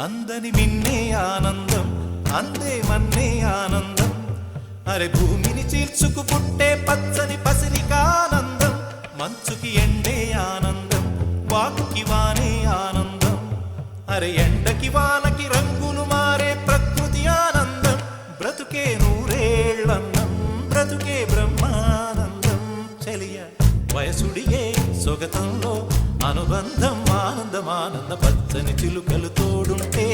అందని మిన్నే ఆనందం అందే మన్నే ఆనందం. అరే భూమిని చీల్చుకు పుట్టే పచ్చని పసిరికానందం. మంచుకి ఎండే ఆనందం వాకుకి వానే ఆనందం. అరే ఎండకి వానకి రంగులు మారే ప్రకృతి ఆనందం. బ్రతుకే నూరేళ్ళన్నం బ్రతుకే బ్రహ్మానందం. చెలియ వయసుడియే సొగతంలో అనుబంధం ఆనందం. ఆనంద పచ్చని చిలుకలు తోడుంటే